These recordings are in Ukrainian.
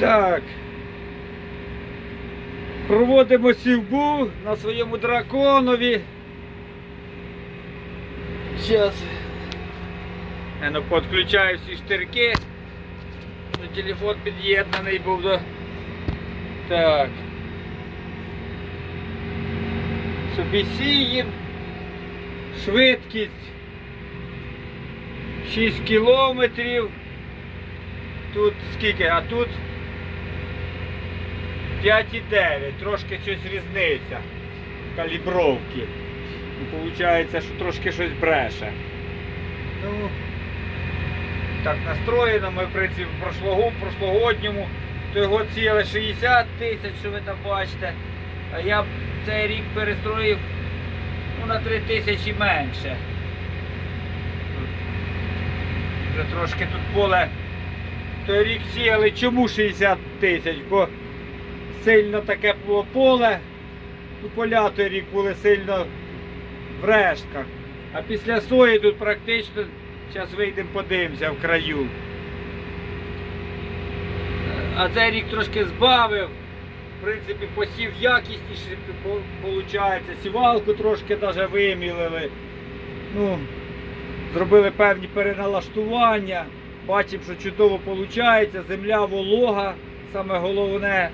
Так. Проводимо сівбу на своєму драконові. Зараз. Я ну, підключаю всі штирки. Ну, телефон під'єднаний був до. Так. Собі сієм. Швидкість 6 кілометрів. Тут скільки? А тут 5,9. Трошки щось різниця калібровки. Ну, Получається, що трошки щось бреше. Ну, так настроєно, ми в принципі в прошлого, прошлогодньому, то його ціли 60 тисяч, що ви там бачите. А я цей рік перестроїв ну, на 3 тисячі менше. Вже трошки тут поле той рік сіяли. Чому 60 тисяч? Бо сильно таке було поле. Ну, поля той рік були сильно в рештках. А після сої тут практично, зараз вийдемо подивимося в краю. А цей рік трошки збавив. В принципі, посів якісніше виходить. Сівалку трошки навіть вимілили. Ну, зробили певні переналаштування. Бачимо, що чудово виходить. Земля волога, саме головне.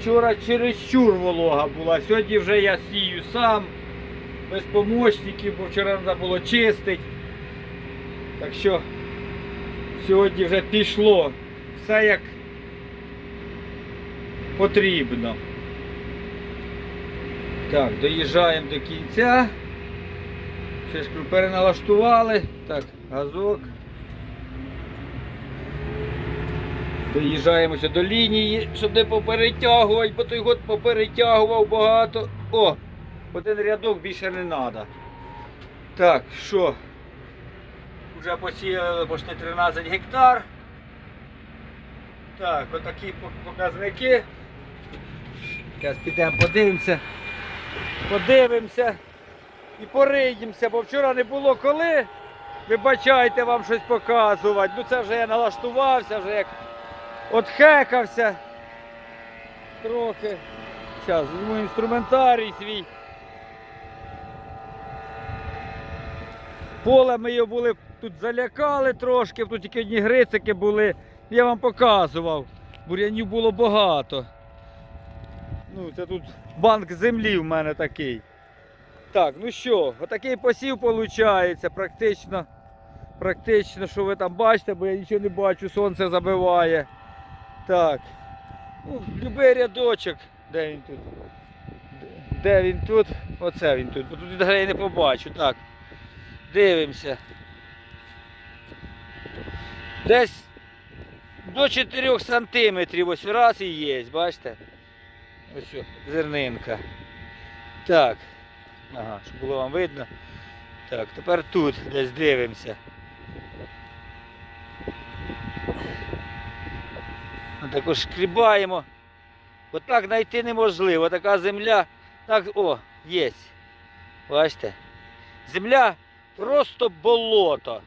Вчора чересчур волога була. Сьогодні вже я сію сам, без помощників, бо вчора треба було чистити. Так що сьогодні вже пішло. Все як потрібно. Так, доїжджаємо до кінця. Ж переналаштували. Так, газок. Доїжджаємося до лінії, щоб не поперетягувати, бо той год поперетягував багато. О, один рядок більше не треба. Так, що? Вже посіяли почти 13 гектар. Так, отакі показники. Зараз підемо подивимося. Подивимося і пориємося, бо вчора не було коли. Вибачайте вам щось показувати. Ну це вже я налаштувався, вже як отхекався трохи. Зараз візьму інструментарій свій. Поле ми його були тут залякали трошки, тут тільки одні грицики були. Я вам показував. Бур'янів було багато. Ну, це тут банк землі в мене такий. Так, ну що, отакий посів виходить, практично. Практично, що ви там бачите, бо я нічого не бачу, сонце забиває. Так. Ну, любий рядочок. Де він тут? Де- він тут? Оце він тут. Бо тут я не побачу. Так. Дивимося. Десь до 4 сантиметрів ось раз і є, бачите? Ось зернинка. Так. Ага, щоб було вам видно. Так, тепер тут десь дивимося. Ну, Також шкрібаємо. Отак знайти неможливо. Така земля. Так, о, є. Бачите? Земля просто болото.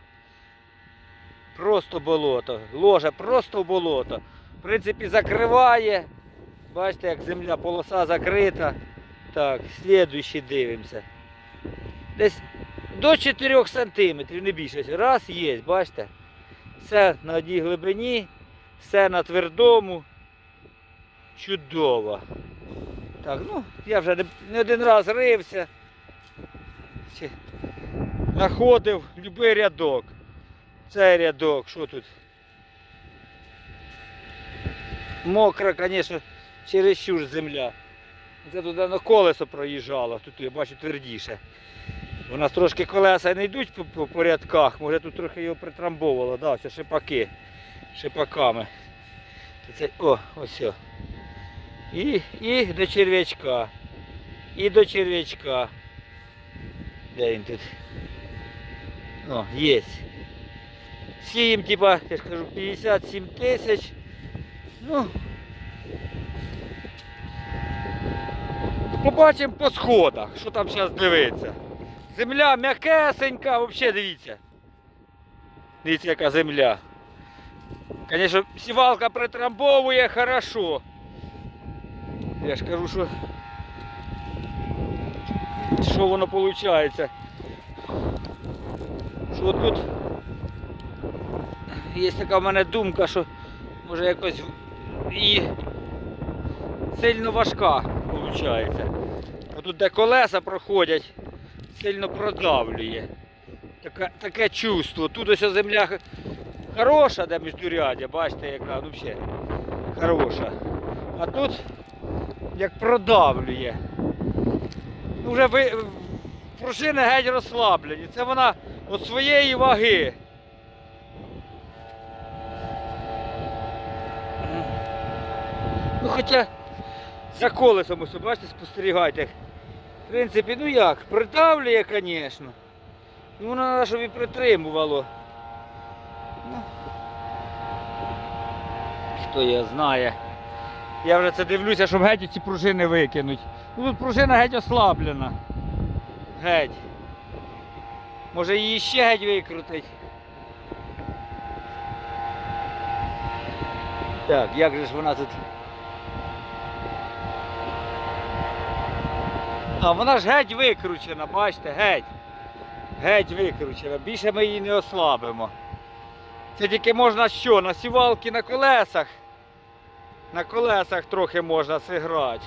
Просто болото. Ложа просто болото. В принципі, закриває. Бачите, як земля, полоса закрита. Так, слідуючий дивимося. Десь до 4 сантиметрів, не більше. Раз є, бачите? Все на одній глибині, все на твердому. Чудово. Так, ну, я вже не, один раз рився. Знаходив будь-який рядок. Цей рядок, що тут? Мокра, звісно, чересчур земля. Це туди на колесо проїжджало, тут я бачу твердіше. У нас трошки колеса не йдуть по, по, по рядках, може тут трохи його притрамбовувало, да, ось шипаки, шипаками. То Це, о, ось. о. І, і до черв'ячка. І до черв'ячка. Де він тут? О, є. Сієм, типа, я ж кажу, 57 тисяч. Ну, Побачимо по сходах, що там зараз дивиться. Земля м'якесенька, взагалі дивіться. Дивіться, яка земля. Звісно, сівалка притрамбовує хорошо. Я ж кажу, що, що воно виходить. Що тут є така в мене думка, що може якось і сильно важка виходить. Отут де колеса проходять, сильно продавлює. Таке, таке чувство. Тут ось земля хороша, де міждурядя, бачите, яка ну взагалі хороша. А тут як продавлює. Ну вже ви, пружини геть розслаблені. Це вона от своєї ваги. Ну хоча за колесом ось, бачите, спостерігайте. В принципі, ну як, придавлює, звісно. Ну воно щоб і притримувало. Хто його знає. Я вже це дивлюся, щоб геть ці пружини викинуть. Ну тут пружина геть ослаблена. Геть. Може її ще геть викрутить. Так, як же ж вона тут. А вона ж геть викручена, бачите, геть. Геть викручена. Більше ми її не ослабимо. Це тільки можна що? На сівалки на колесах. На колесах трохи можна зіграти.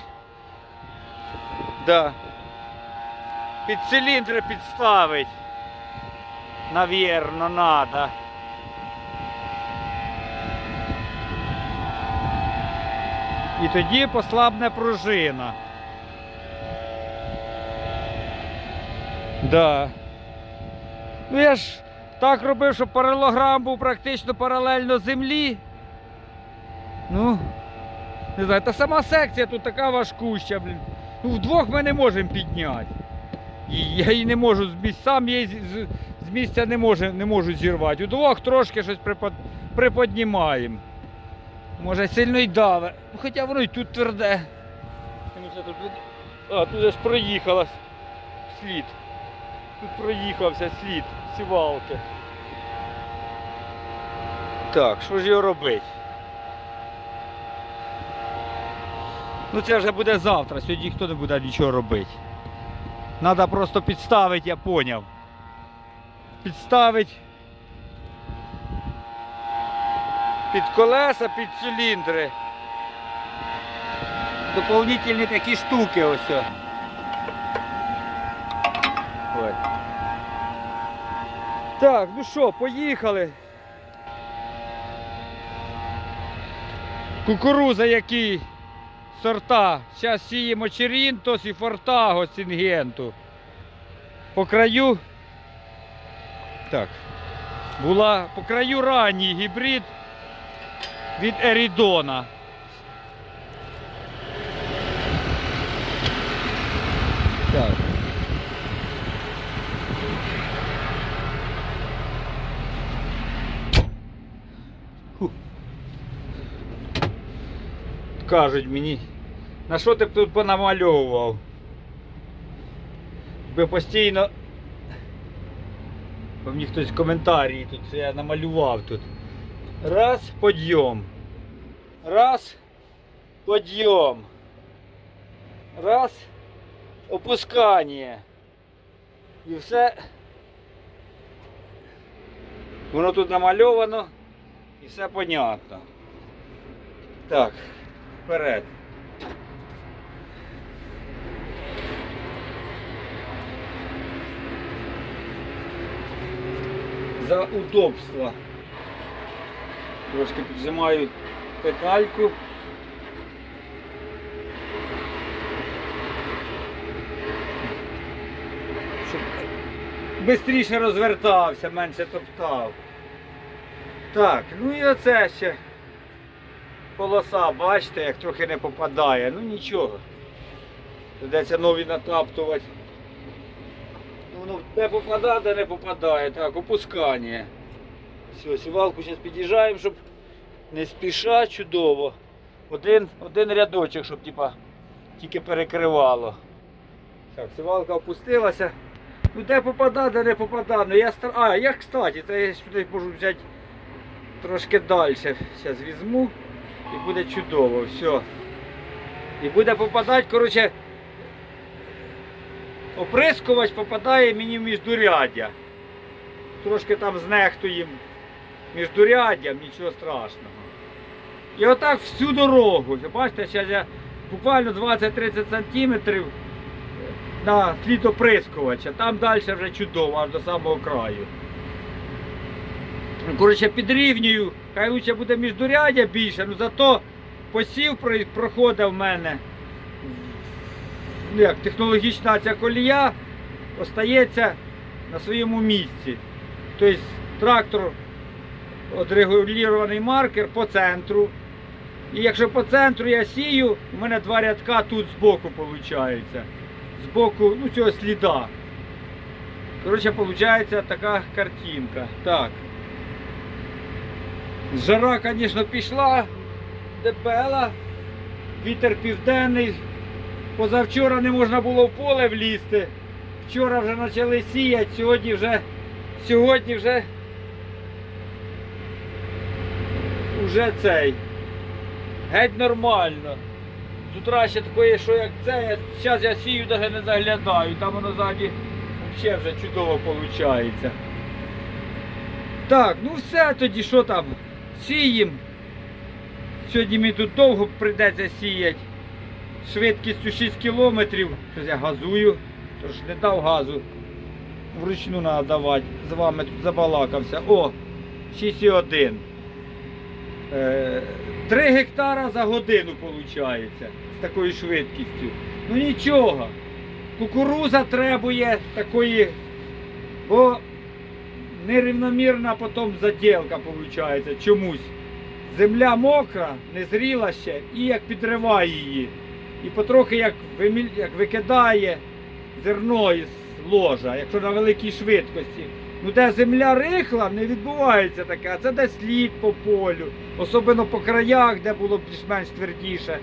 Да. Під циліндри підставить. Навірно, надо. І тоді послабне пружина. Да. Ну я ж так робив, щоб паралограм був практично паралельно землі. Ну, не знаю, та сама секція тут така важкуща, блін. Ну вдвох ми не можемо підняти. І я її не можу з місця, сам її з, з- місця не можу, не можу зірвати. Удвох трошки щось припод, приподнімаємо. Може сильно й даве. Ну хоча воно й тут тверде. Ну. А, тут же ж проїхалась слід. Тут проїхався слід сівалки. Так, що ж його робити? Ну це вже буде завтра, сьогодні ніхто не буде нічого робити. Треба просто підставити, я поняв. Підставити під колеса, під циліндри. Доповнительні такі штуки ось. о. Ой. Так, ну що, поїхали. Кукуруза який сорта. Зараз сіємо Черінтос і Фортаго Сінгенту. По краю. Так. Була по краю ранній гібрид від Ерідона. Так. Фу. Кажуть мені, на що ти б тут понамальовував? Би постійно. Бо мені хтось в коментарі тут я намалював тут. Раз, подйом. Раз, подйом. Раз, опускання. І все. Воно тут намальовано і все понятно. Так, вперед. За удобство. Трошки піджимаю педальку. Щоб швидше розвертався, менше топтав. Так, ну і оце ще полоса, бачите, як трохи не попадає. Ну нічого. Придеться нові натаптувати. Ну, Воно де попадає, де не попадає. Так, опускання. Все, сівалку зараз під'їжджаємо, щоб не спіша чудово. Один, один рядочок, щоб типа, тільки перекривало. Так, сівалка опустилася. Ну де попадає, де не попадає. Ну, я стар... А, я, кстати, це я сюди можу взяти трошки далі. Зараз візьму і буде чудово. Все. І буде попадати, коротше, оприскувач попадає мені в міждуряддя. Трошки там знехтуємо міждуряддям, нічого страшного. І отак всю дорогу. Бачите, зараз я буквально 20-30 сантиметрів на слід оприскувача. Там далі вже чудово, аж до самого краю. Коротше, підрівнюю, хай лучше буде міждуряддя більше, ну зато посів про- проходить в мене. Ну, як технологічна ця колія остається на своєму місці. Тобто трактор отрегулірований маркер по центру. І якщо по центру я сію, у мене два рядка тут збоку виходить. Збоку ну, цього сліда. Коротше, виходить така картинка. Так. Жара, звісно, пішла, дебела, вітер південний. Позавчора не можна було в поле влізти. Вчора вже почали сіяти, сьогодні вже, сьогодні вже, вже цей. Геть нормально. З утра ще такої, що як це, зараз я сію навіть не заглядаю, там воно ззаді взагалі вже чудово виходить. Так, ну все тоді, що там? Сіємо. Сьогодні мені тут довго прийдеться сіяти. Швидкістю 6 кілометрів. Щось я газую, тож не дав газу. Вручну треба давати. З вами тут забалакався. О, 6,1. Е, 3 гектара за годину виходить з такою швидкістю. Ну нічого. Кукуруза требує такої, бо нерівномірна потім заділка виходить чомусь. Земля мокра, незріла ще, і як підриває її. І потрохи як, як викидає зерно із ложа, якщо на великій швидкості. Ну де земля рихла, не відбувається таке, а це десь слід по полю, особливо по краях, де було більш-менш твердіше.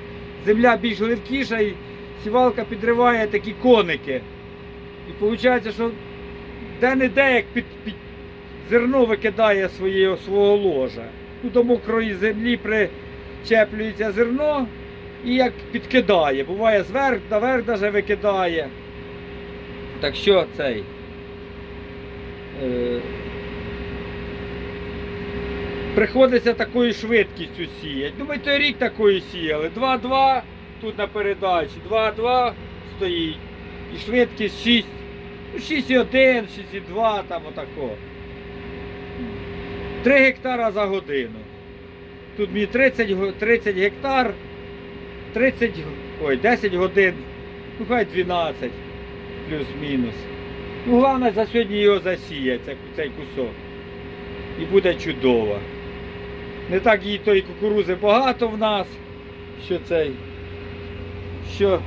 Земля більш гливкіша і сівалка підриває такі коники. І виходить, що де-не-де як під, під зерно викидає своє, свого ложа. Ну, до мокрої землі причеплюється зерно і як підкидає. Буває зверх, наверх даже викидає. Так що цей. Е, приходиться такою швидкістю сіяти. Ну, ми той рік такою сіяли. 2-2 тут на передачі, 2-2 стоїть. І швидкість 6. Ну, 6,1, 6,2 там отако. 3 гектара за годину. Тут мені 30, 30 гектар, 30, ой, 10 годин, ну хай 12 плюс-мінус. Ну, головне за сьогодні його засіяти, цей, кусок. І буде чудово. Не так її тої кукурузи багато в нас, що цей, що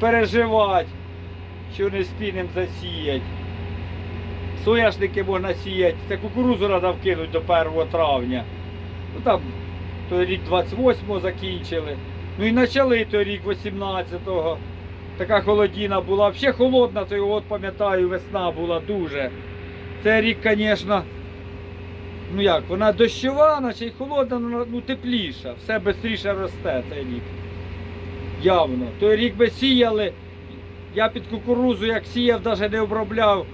переживати, що не спінем засіяти. Соняшники можна сіяти, це кукурузу треба вкинути до 1 травня. Ну там той рік 28-го закінчили. Ну і почали той рік 18-го. Така холодіна була. Взагалі холодна, то от пам'ятаю, весна була дуже. Цей рік, звісно, ну як, вона дощова, наче й холодна, ну, ну тепліша. Все швидше росте цей рік. Явно. Той рік би сіяли. Я під кукурузу, як сіяв, навіть не обробляв.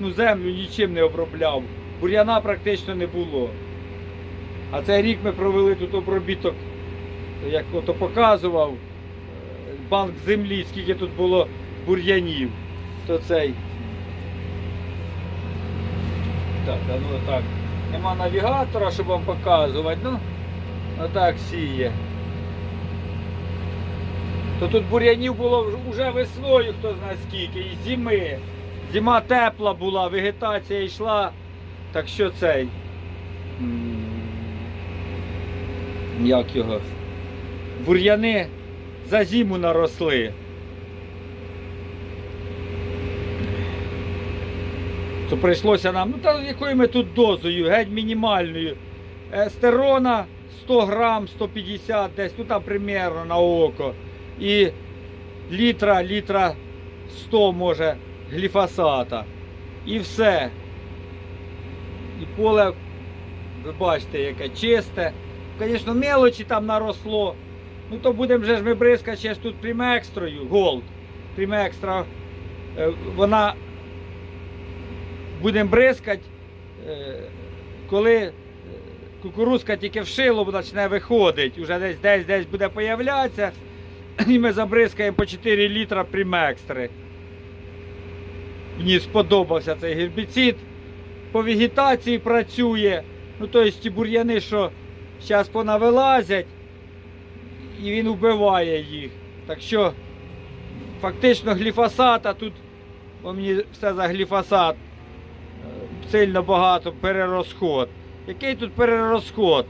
Ну, землю нічим не обробляв. Бур'яна практично не було. А цей рік ми провели тут обробіток, як ото показував, е, банк землі, скільки тут було бур'янів. То цей. Так, ну так. Нема навігатора, щоб вам показувати. Ну, отак сіє. То тут бур'янів було вже- весною, хто знає скільки, і зими. Зима тепла була, вегетація йшла. Так що цей. Як його? Бур'яни за зиму наросли. То прийшлося нам, ну та якою ми тут дозою, геть мінімальною. Естерона 100 грам, 150 десь, ну там примерно на око. І літра, літра 100 може гліфосата. І все. І поле ви бачите, яке чисте. Звісно, мелочі там наросло. Ну то будемо вже ж ми бризкати ще ж тут примекстрою, голд. Примекстра. Е, Вона будемо бризкати, е, коли е, кукурузка тільки вшило почне виходити, вже десь десь десь буде появлятися, і ми забризкаємо по 4 літра примекстри. Мені сподобався цей гербіцид. По вегетації працює. Ну, тобто ті бур'яни, що зараз понавилазять, і він вбиває їх. Так що фактично гліфосата тут, бо мені все за гліфосат, е, сильно багато перерозход. Який тут перерозход?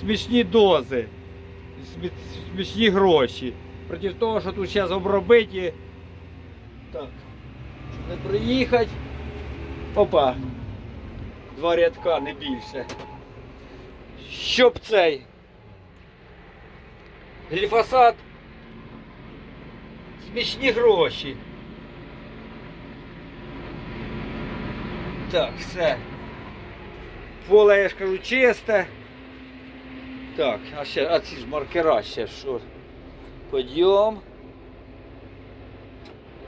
Смішні дози, смішні гроші. Проти того, що тут зараз обробити. Так, не приїхати. Опа. Два рядка, не більше. Щоб цей. Гліфосат. Смішні гроші. Так, все. Поле, я ж кажу, чисте. Так, а ще, а ці ж маркера ще що? Подйом.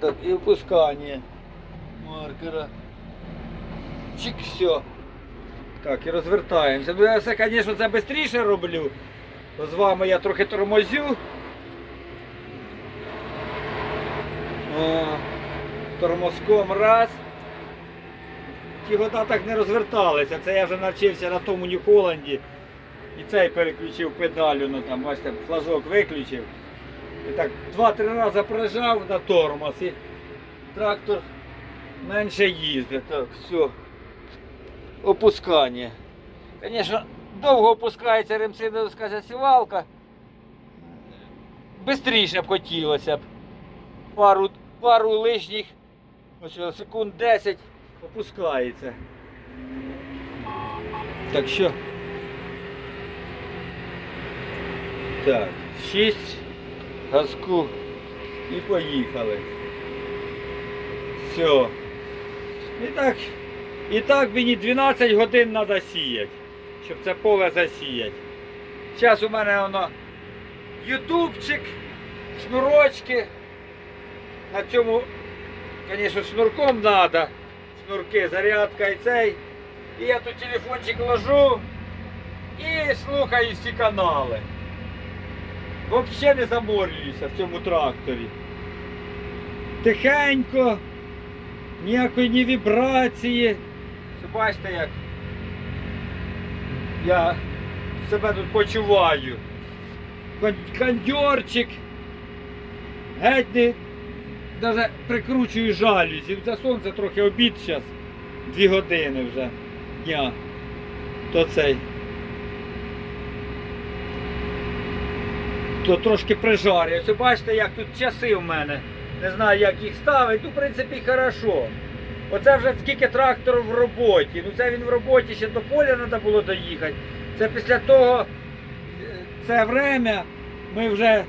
Так, і опускання маркера. Чик, все. Так, і розвертаємося. Ну я все, звісно, це швидше роблю. З вами я трохи тормозю. О, тормозком раз. Ті года так не розверталися. Це я вже навчився на тому Нью-Холланді. І цей переключив педалю, ну там, бачите, флажок виключив. І так два-три рази прижав на тормоз і трактор менше їздить. Так, все. Опускання. Звісно, довго опускається ремсиновська сівалка. Бистріше б хотілося б. Пару, пару лишніх, ось секунд 10 опускається. Так що. Так, 6 газку і поїхали. Все. І так, і так мені 12 годин треба сіяти, щоб це поле засіяти. Зараз у мене воно ютубчик, шнурочки. На цьому, звісно, шнурком треба. Шнурки, зарядка і цей. І я тут телефончик ложу і слухаю всі канали. Взагалі не заморююся в цьому тракторі. Тихенько, ніякої ні вібрації. Все бачите, як я себе тут почуваю. Кондьорчик. Геть не навіть прикручую жалюзі. Це сонце трохи обід зараз. Дві години вже дня. То цей. то трошки прижарює. Ось бачите, як тут часи в мене. Не знаю, як їх ставити. Ну, в принципі, хорошо. Оце вже скільки трактор в роботі. Ну це він в роботі ще до поля треба було доїхати. Це після того, е, це время ми вже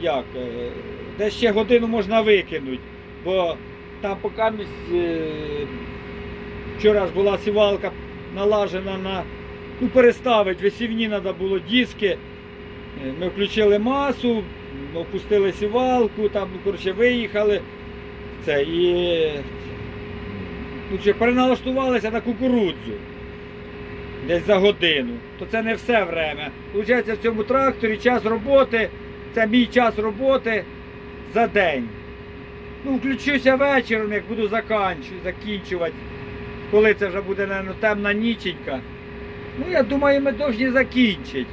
як, е, десь ще годину можна викинути. Бо там поки е, вчора ж була сівалка налажена на ну, переставити, висівні треба було диски. Ми включили масу, опустили сівалку, там, ну, коротше, виїхали. Це, і ну, переналаштувалися на кукурудзу десь за годину. То це не все время. Получається, в цьому тракторі час роботи, це мій час роботи за день. Ну, включуся вечором, як буду закінчувати, коли це вже буде наверно, темна ніченька. Ну, я думаю, ми повинні закінчити.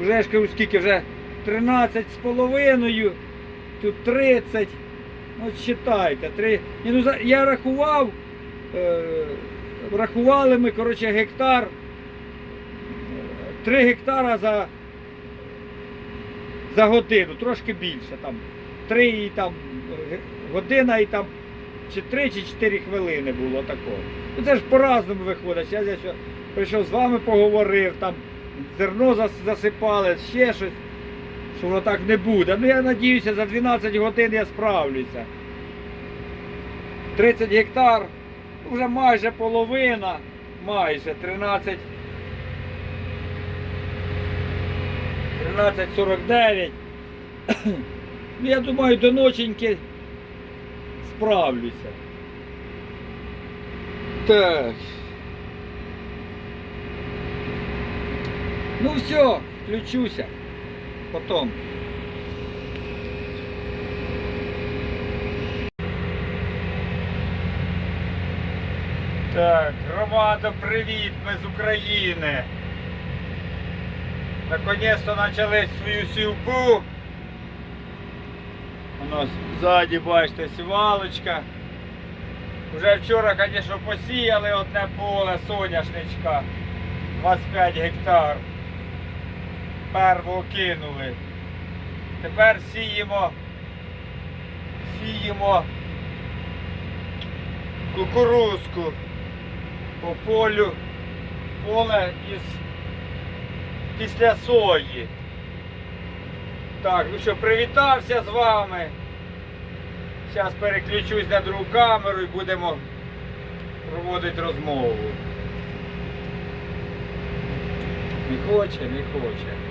Вже я ж кажу, скільки вже 13 з половиною, тут 30. Ну, от считайте, три. Ну, я рахував, е, рахували ми, коротше, гектар. 3 гектара за, за годину, трошки більше. Там 3 і там е, година і там чи 3 чи 4 хвилини було такого. Ну це ж по-разному виходить. Я о- прийшов з вами поговорив, там зерно зас- засипали, ще щось, що воно так не буде. Ну я надіюся, за 12 годин я справлюся. 30 гектар, вже майже половина. майже 13. 13.49. Ну, я думаю, до ноченьки справлюся. Так. Ну все, включуся. Потом. Так, громада, привіт, ми з України. Наконец-то почали свою сівбу. У нас ззаді, бачите, сівалочка. Уже вчора, звісно, посіяли одне поле соняшничка. 25 гектар. Первого кинули. Тепер сіємо. Сіємо кукурузку по полю. Поле із після сої. Так, ну що, привітався з вами. Зараз переключусь на другу камеру і будемо проводити розмову. Не хоче, не хоче.